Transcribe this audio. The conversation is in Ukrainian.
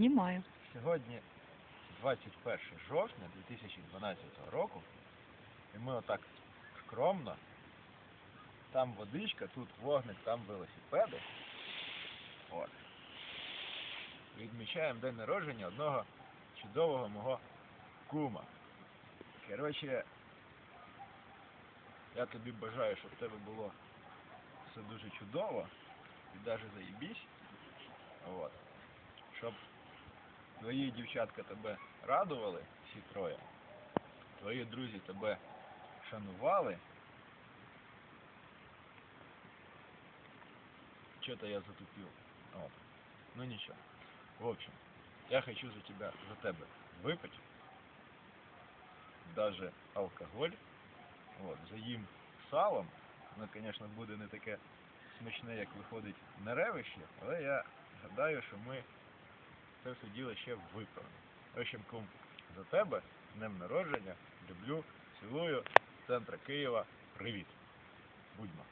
Знімаю. Сьогодні 21 жовтня 2012 року. І ми отак скромно. Там водичка, тут вогник, там велосипеди. От. Відмічаємо день народження одного чудового мого кума. Коротше, я тобі бажаю, щоб в тебе було все дуже чудово і навіть заєбісь. От. Щоб твої дівчатка тебе радували, всі троє. Твої друзі тебе шанували. Что-то я затупил. Вот. Ну ничего. В общем, я хочу за тебя, за тебе выпить. Даже алкоголь. Вот, заїм салом. Воно, звісно, буде не таке смачне, як виходить на ревище, але я гадаю, що ми це все діло ще виправимо. В общем, кум, за тебе, днем народження, люблю, цілую, центра Києва, привіт. Будьмо.